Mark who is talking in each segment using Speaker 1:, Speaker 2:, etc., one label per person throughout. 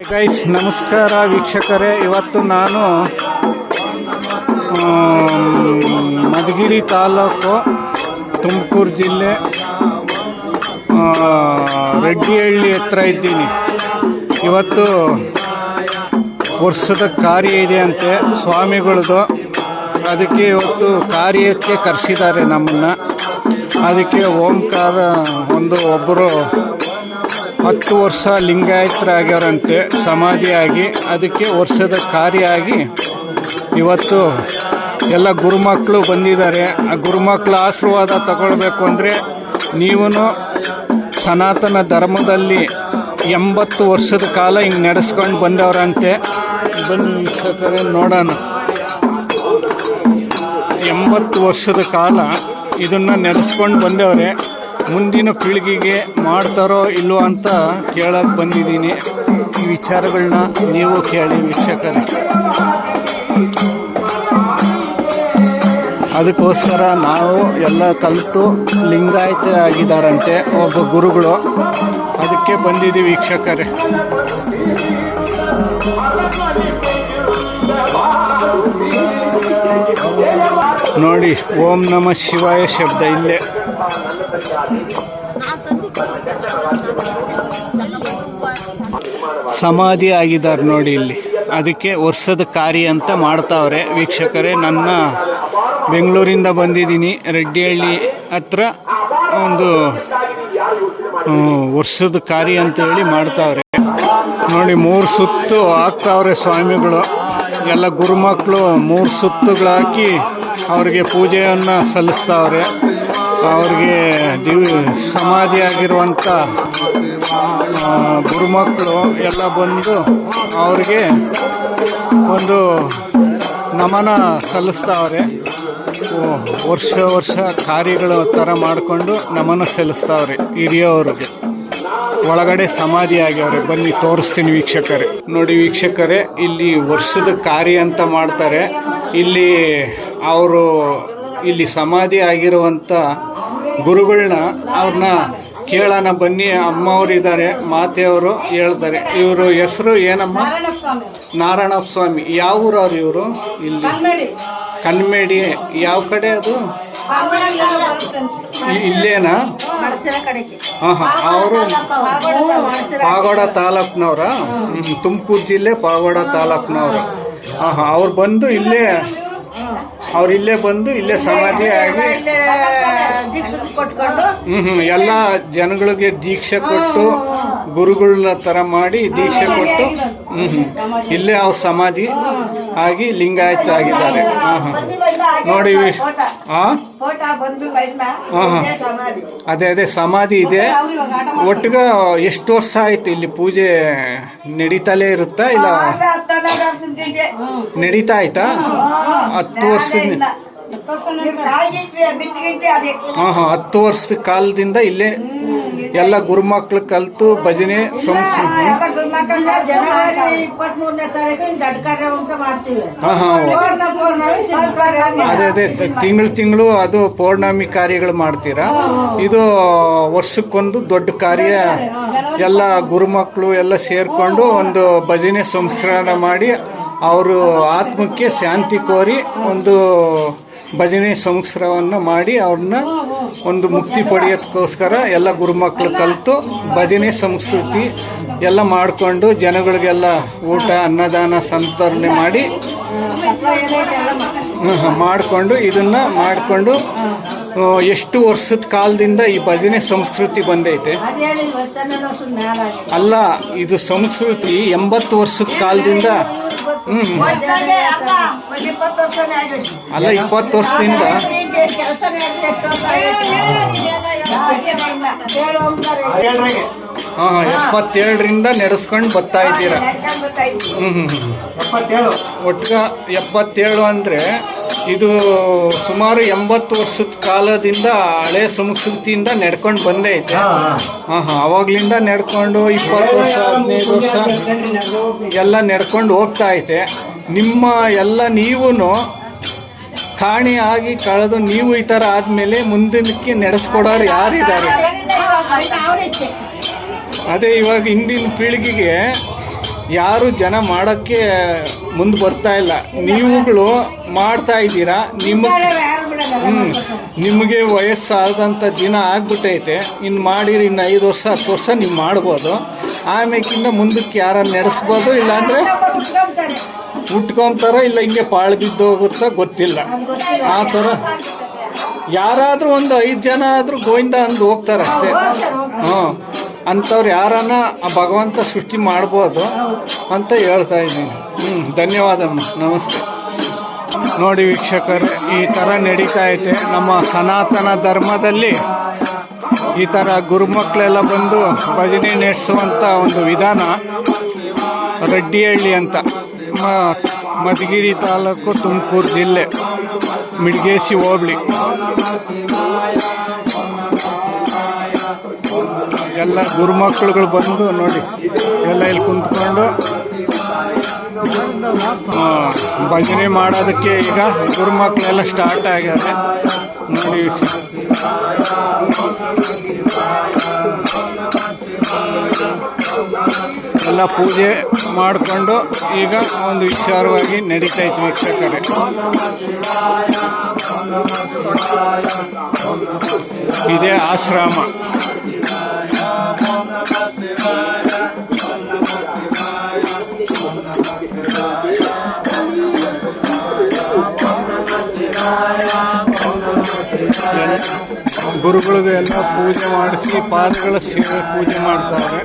Speaker 1: Guys ನಮಸ್ಕಾರ ವೀಕ್ಷಕರೇ. ಇವತ್ತು ನಾನು ಮಧುಗಿರಿ ತಾಲೂಕು ತುಮಕೂರು ಜಿಲ್ಲೆ ರೆಡ್ಡಿಹಳ್ಳಿ ಹತ್ರ ಇದ್ದೀನಿ. ಇವತ್ತು ವರ್ಷದ ಕಾರ್ಯ ಇದೆ ಅಂತೆ ಸ್ವಾಮಿಗಳದು. ಅದಕ್ಕೆ ಇವತ್ತು ಕಾರ್ಯಕ್ಕೆ ಕರೆಸಿದ್ದಾರೆ ನಮ್ಮನ್ನು. ಅದಕ್ಕೆ ಓಂಕಾರ, ಒಂದು ಒಬ್ಬರು ಹತ್ತು ವರ್ಷ ಲಿಂಗಾಯತರಾಗ್ಯವರಂತೆ ಸಮಾಧಿಯಾಗಿ, ಅದಕ್ಕೆ ವರ್ಷದ ಕಾರ್ಯ ಆಗಿ ಇವತ್ತು ಎಲ್ಲ ಗುರುಮಕ್ಕಳು ಬಂದಿದ್ದಾರೆ. ಆ ಗುರುಮಕ್ಕಳ ಆಶೀರ್ವಾದ ತಗೊಳ್ಬೇಕು ಅಂದರೆ ನೀವು ಸನಾತನ ಧರ್ಮದಲ್ಲಿ ಎಂಬತ್ತು ವರ್ಷದ ಕಾಲ ಹಿಂಗೆ ನಡೆಸ್ಕೊಂಡು ಬಂದವರಂತೆ. ಬನ್ನಿ ನೋಡೋಣ. ಎಂಬತ್ತು ವರ್ಷದ ಕಾಲ ಇದನ್ನು ನಡೆಸ್ಕೊಂಡು ಬಂದವ್ರೆ. ಮುಂದಿನ ಪೀಳಿಗೆಗೆ ಮಾಡ್ತಾರೋ ಇಲ್ಲೋ ಅಂತ ಕೇಳಕ್ಕೆ ಬಂದಿದ್ದೀನಿ. ಈ ವಿಚಾರಗಳನ್ನ ನೀವು ಕೇಳಿ ವೀಕ್ಷಕರೇ. ಅದಕ್ಕೋಸ್ಕರ ನಾವು ಎಲ್ಲ ಕಲಿತು ಲಿಂಗಾಯತ ಆಗಿದ್ದಾರಂತೆ ಒಬ್ಬ ಗುರುಗಳು. ಅದಕ್ಕೆ ಬಂದಿದ್ದೀವಿ ವೀಕ್ಷಕರೇ. ನೋಡಿ, ಓಂ ನಮ ಶಿವಾಯ ಶಬ್ದ ಇಲ್ಲೇ. ಸಮಾಧಿ ಆಗಿದ್ದಾರೆ ನೋಡಿ ಇಲ್ಲಿ. ಅದಕ್ಕೆ ವರ್ಷದ ಕಾರ್ಯ ಅಂತ ಮಾಡ್ತಾವ್ರೆ. ವೀಕ್ಷಕರೇ, ನನ್ನ ಬೆಂಗಳೂರಿಂದ ಬಂದಿದ್ದೀನಿ. ರೆಡ್ಡಿಹಳ್ಳಿ ಹತ್ರ ಒಂದು ವರ್ಷದ ಕಾರ್ಯ ಅಂತ ಹೇಳಿ ಮಾಡ್ತಾವ್ರೆ. ನೋಡಿ, ಮೂರು ಸುತ್ತು ಹಾಕ್ತಾವ್ರೆ ಸ್ವಾಮಿಗಳು. ಎಲ್ಲ ಗುರುಮಕ್ಕಳು ಮೂರು ಸುತ್ತುಗಳು ಹಾಕಿ ಅವ್ರಿಗೆ ಪೂಜೆಯನ್ನು ಸಲ್ಲಿಸ್ತಾವ್ರೆ ಅವ್ರಿಗೆ ದಿವ್ ಸಮಾಧಿ ಆಗಿರುವಂಥ ಗುರುಮಕ್ಕಳು ಎಲ್ಲ ಬಂದು ಅವ್ರಿಗೆ ಒಂದು ನಮನ ಸಲ್ಲಿಸ್ತಾವ್ರೆ ವರ್ಷ ವರ್ಷ ಕಾರ್ಯಗಳ ಥರ ಮಾಡಿಕೊಂಡು ನಮನ ಸಲ್ಲಿಸ್ತಾವ್ರೆ ಹಿರಿಯವ್ರಿಗೆ. ಒಳಗಡೆ ಸಮಾಧಿ ಆಗ್ಯವ್ರೆ. ಬನ್ನಿ ತೋರಿಸ್ತೀನಿ ವೀಕ್ಷಕರೇ. ನೋಡಿ ವೀಕ್ಷಕರೇ ಇಲ್ಲಿ ವರ್ಷದ ಕಾರ್ಯ ಅಂತ ಮಾಡ್ತಾರೆ. ಇಲ್ಲಿ ಅವರು ಇಲ್ಲಿ ಸಮಾಧಿ ಆಗಿರುವಂಥ ಗುರುಗಳನ್ನ ಅವ್ರನ್ನ ಕೇಳೋಣ ಬನ್ನಿ. ಅಮ್ಮವ್ರಿದ್ದಾರೆ ಮಾತೆಯವರು ಹೇಳ್ತಾರೆ. ಇವರು ಹೆಸರು ಏನಮ್ಮ? ನಾರಾಯಣ ಸ್ವಾಮಿ ಯಾವ ಊರವ್ರು ಇವರು? ಇಲ್ಲಿ ಕನ್ಮೇಡಿ ಯಾವ ಕಡೆ ಅದು? ಇಲ್ಲೇನಾ? ಹಾಂ ಹಾಂ ಅವರು ಪಾಗೋಡ ತಾಲೂಕ್ನವ್ರ? ತುಮಕೂರು ಜಿಲ್ಲೆ ಪಾಗೋಡ ತಾಲೂಕ್ನವ್ರ. ಹಾಂ ಹಾಂ ಅವ್ರು ಬಂದು ಇಲ್ಲೇ ಅವ್ರು ಇಲ್ಲೇ ಬಂದು ಇಲ್ಲೇ ಸಮಾಧಿ ಆಗಿ
Speaker 2: ಕೊಟ್ಕೊಂಡು
Speaker 1: ಹ್ಮ್ ಎಲ್ಲ ಜನಗಳಿಗೆ ದೀಕ್ಷೆ ಕೊಟ್ಟು ಗುರುಗಳನ್ನ ತರ ಮಾಡಿ ದೀಕ್ಷೆ ಕೊಟ್ಟು ಹ್ಮ್ ಇಲ್ಲೇ ಅವ್ರ ಸಮಾಧಿ ಆಗಿ ಲಿಂಗಾಯತ ಆಗಿದ್ದಾರೆ. ನೋಡಿ ಅದೇ ಅದೇ ಸಮಾಧಿ ಇದೆ. ಒಟ್ಟಿಗೆ ಎಷ್ಟು ವರ್ಷ ಆಯ್ತು ಇಲ್ಲಿ ಪೂಜೆ ನಡೀತಲೇ ಇರುತ್ತಾ ಇಲ್ಲ? ನಡೀತಾ ಆಯ್ತಾ? ಹತ್ತು
Speaker 2: ಅದೇ
Speaker 1: ಹಾ ಹಾ ಹತ್ತು ವರ್ಷದ ಕಾಲದಿಂದ ಇಲ್ಲೇ ಎಲ್ಲ ಗುರುಮಕ್ಳು ಕಲ್ತು ಭಜನೆ ಸಂಸ್ಕೃತಿ ಅದೇ ಅದೇ ತಿಂಗಳು ತಿಂಗಳು ಅದು ಪೌರ್ಣಮಿ ಕಾರ್ಯಗಳು ಮಾಡ್ತೀರಾ? ಇದು ವರ್ಷಕ್ಕೊಂದು ದೊಡ್ಡ ಕಾರ್ಯ. ಎಲ್ಲ ಗುರುಮಕ್ಕಳು ಎಲ್ಲ ಸೇರ್ಕೊಂಡು ಒಂದು ಭಜನೆ ಸಂಸ್ಕರಣ ಮಾಡಿ ಅವರು ಆತ್ಮಕ್ಕೆ ಶಾಂತಿ ಕೋರಿ ಒಂದು ಭಜನೆ ಸಂಸ್ಕಾರವನ್ನು ಮಾಡಿ ಅವ್ರನ್ನ ಒಂದು ಮುಕ್ತಿ ಪಡೆಯೋದಕ್ಕೋಸ್ಕರ ಎಲ್ಲ ಗುರುಮಕ್ಕಳು ಕಲಿತು ಭಜನೆ ಸಂಸ್ಕೃತಿ ಎಲ್ಲ ಮಾಡಿಕೊಂಡು ಜನಗಳಿಗೆಲ್ಲ ಊಟ ಅನ್ನದಾನ ಸಂತರಣೆ ಮಾಡಿ ಮಾಡಿಕೊಂಡು ಇದನ್ನು ಮಾಡಿಕೊಂಡು ಎಷ್ಟು ವರ್ಷದ ಕಾಲದಿಂದ ಈ ಭಜನೆ ಸಂಸ್ಕೃತಿ ಬಂದೈತೆ?
Speaker 2: ಅದೇ ಹೇಳಿ ಇವತ್ತನೇ ವರ್ಷದ ಆಗಿದೆ.
Speaker 1: ಅಲ್ಲ ಇದು ಸಂಸ್ಕೃತಿ ಎಂಬತ್ತು ವರ್ಷದ ಕಾಲದಿಂದ. ಹ್ಮ್
Speaker 2: ಅಲ್ಲ, ಇಪ್ಪತ್ತು
Speaker 1: ವರ್ಷದಿಂದ. ಹಾ ಎಪ್ಪತ್ತೇಳರಿಂದ ನಡೆಸ್ಕೊಂಡು ಬರ್ತಾ ಇದ್ದೀರಾ? ಹ್ಮ್ ಹ್ಮ್. ಒಟ್ಗ ಎಪ್ಪತ್ತೇಳು ಅಂದ್ರೆ ಇದು ಸುಮಾರು ಎಂಬತ್ತು ವರ್ಷದ ಕಾಲದಿಂದ ಹಳೆ ಸಂಸ್ಕೃತಿಯಿಂದ ನಡ್ಕೊಂಡು ಬಂದೇ ಐತೆ ಹಾ ಹಾ. ಅವಾಗ್ಲಿಂದ ನಡ್ಕೊಂಡು ಇಪ್ಪತ್ತು ವರ್ಷ ಹದಿನೈದು ವರ್ಷ ಎಲ್ಲ ನಡ್ಕೊಂಡು ಹೋಗ್ತಾ ಐತೆ ನಿಮ್ಮ ಎಲ್ಲ ನೀವೂ ಕಾಣಿ ಆಗಿ ಕಳೆದು ನೀವು ಈ ಥರ ಆದಮೇಲೆ ಮುಂದಿನಕ್ಕೆ ನಡೆಸ್ಕೊಡೋರು ಯಾರಿದ್ದಾರೆ? ಅದೇ ಇವಾಗ ಹಿಂದಿನ ಪೀಳಿಗೆಗೆ ಯಾರು ಜನ ಮಾಡೋಕ್ಕೆ ಮುಂದೆ ಬರ್ತಾ ಇಲ್ಲ. ನೀವುಗಳು ಮಾಡ್ತಾ ಇದ್ದೀರಾ? ನಿಮ್ಮ ಹ್ಞೂ ನಿಮಗೆ ವಯಸ್ಸಾದಂಥ ದಿನ ಆಗ್ಬಿಟ್ಟೈತೆ. ಇನ್ನು ಮಾಡಿರಿ ಇನ್ನು ಐದು ವರ್ಷ, ಹತ್ತು ವರ್ಷ ನೀವು ಮಾಡ್ಬೋದು. ಆಮೇಕಿಂದ ಮುಂದಕ್ಕೆ ಯಾರನ್ನ ನಡೆಸ್ಬೋದು? ಇಲ್ಲಾಂದರೆ
Speaker 2: ಉಟ್ಕೊಂತಾರ
Speaker 1: ಇಲ್ಲ, ಹಿಂಗೆ ಪಾಳು ಬಿದ್ದೋಗುತ್ತೋ ಗೊತ್ತಿಲ್ಲ. ಆ ಥರ ಯಾರಾದರೂ ಒಂದು ಐದು ಜನ ಆದ್ರೂ ಗೋವಿಂದ ಅಂದು ಹೋಗ್ತಾರೆ ಅಷ್ಟೇ. ಹ್ಞೂ ಅಂಥವ್ರು ಯಾರನ್ನ ಆ ಭಗವಂತ ಸೃಷ್ಟಿ ಮಾಡ್ಬೋದು ಅಂತ ಹೇಳ್ತಾ ಇದ್ದೀನಿ. ಹ್ಞೂ ಧನ್ಯವಾದಮ್ಮ ನಮಸ್ತೆ. ನೋಡಿ ವೀಕ್ಷಕರು ಈ ಥರ ನಡೀತಾ ಐತೆ. ನಮ್ಮ ಸನಾತನ ಧರ್ಮದಲ್ಲಿ ಈ ಥರ ಗುರುಮಕ್ಕಳೆಲ್ಲ ಬಂದು ಭಜನೆ ನಡೆಸುವಂಥ ಒಂದು ವಿಧಾನ ರೆಡ್ಡಿಹಳ್ಳಿ ಅಂತ. ಮಧುಗಿರಿ ತಾಲೂಕು ತುಮಕೂರು ಜಿಲ್ಲೆ. ಮಿಡ್ಗೇಸಿ ಹೋಬಳಿ. ಎಲ್ಲ ಗುರುಮಕ್ಕಳುಗಳು ಬಂದು ನೋಡಿ, ಎಲ್ಲ ಇಲ್ಲಿ ಕುಂತ್ಕೊಂಡು ಭಜನೆ ಮಾಡೋದಕ್ಕೆ ಈಗ ಗುರುಮಕ್ಕಳೆಲ್ಲ ಸ್ಟಾರ್ಟ್ ಆಗ್ಯಾರೆ. ನೋಡಿ. ಎಲ್ಲ ಪೂಜೆ ಮಾಡಿಕೊಂಡು ಈಗ ಒಂದು ವಿಚಾರವಾಗಿ ನಡೀತೈತೆ ವೀಕ್ಷಕರೇ. ಇದೇ ಆಶ್ರಮ. ಗುರುಗಳಿಗೆ ಎಲ್ಲ ಪೂಜೆ ಮಾಡಿಸಿ ಪಾದಗಳ ಸೇವೆ ಪೂಜೆ ಮಾಡ್ತಾರೆ.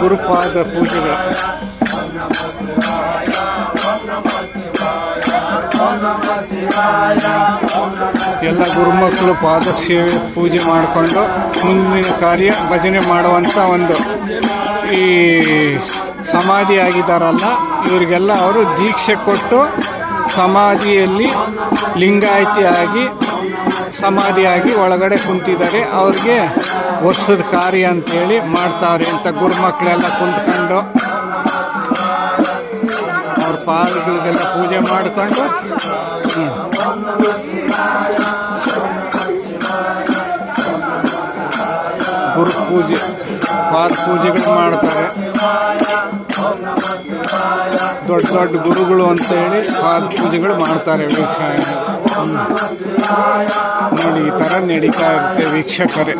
Speaker 1: ಗುರುಪಾದ ಪೂಜೆಗಳು. ಎಲ್ಲ ಗುರುಮಕ್ಕಳು ಪಾದ ಸೇವೆ ಪೂಜೆ ಮಾಡಿಕೊಂಡು ಮುಂದಿನ ಕಾರ್ಯ ಭಜನೆ ಮಾಡುವಂಥ ಒಂದು ಈ ಸಮಾಧಿ ಆಗಿದ್ದಾರಲ್ಲ ಇವರಿಗೆಲ್ಲ ಅವರು ದೀಕ್ಷೆ ಕೊಟ್ಟು ಸಮಾಧಿಯಲ್ಲಿ ಲಿಂಗಾಯಿತಿಯಾಗಿ, ಸಮಾಧಿಯಾಗಿ ಒಳಗಡೆ ಕುಂತಿದ್ದಾರೆ. ಅವ್ರಿಗೆ ವರ್ಷದ ಕಾರ್ಯ ಅಂತೇಳಿ ಮಾಡ್ತಾವ್ರೆ ಅಂತ ಗುರುಮಕ್ಕಳೆಲ್ಲ ಕುಂತ್ಕೊಂಡು. ಅವ್ರ ಪಾದಗಳಿಗೆಲ್ಲ ಪೂಜೆ ಮಾಡಿಕೊಂಡು ಗುರು ಪೂಜೆ, ಪಾದ ಪೂಜೆಗಳು ಮಾಡ್ತಾರೆ. ದೊಡ್ಡ ದೊಡ್ಡ ಗುರುಗಳು ಅಂತ ಹೇಳಿ ಪಾದ ಪೂಜೆಗಳು ಮಾಡ್ತಾರೆ ವೀಕ್ಷಣೆ. ನೋಡಿ ಈ ಥರ ನಡೀತಾ ಇರುತ್ತೆ ವೀಕ್ಷಕರೇ.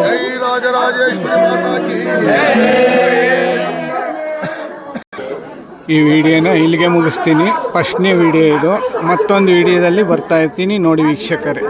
Speaker 1: जय
Speaker 3: राजराजेश्वरी माता की
Speaker 1: ಈ ವಿಡಿಯೋನ ಇಲ್ಲಿಗೆ ಮುಗಿಸ್ತೀನಿ. ಫಸ್ಟ್ನೇ ವಿಡಿಯೋ ಇದು. ಮತ್ತೊಂದು ವಿಡಿಯೋದಲ್ಲಿ ಬರ್ತಾ ಇರ್ತೀನಿ. ನೋಡಿ ವೀಕ್ಷಕರೇ.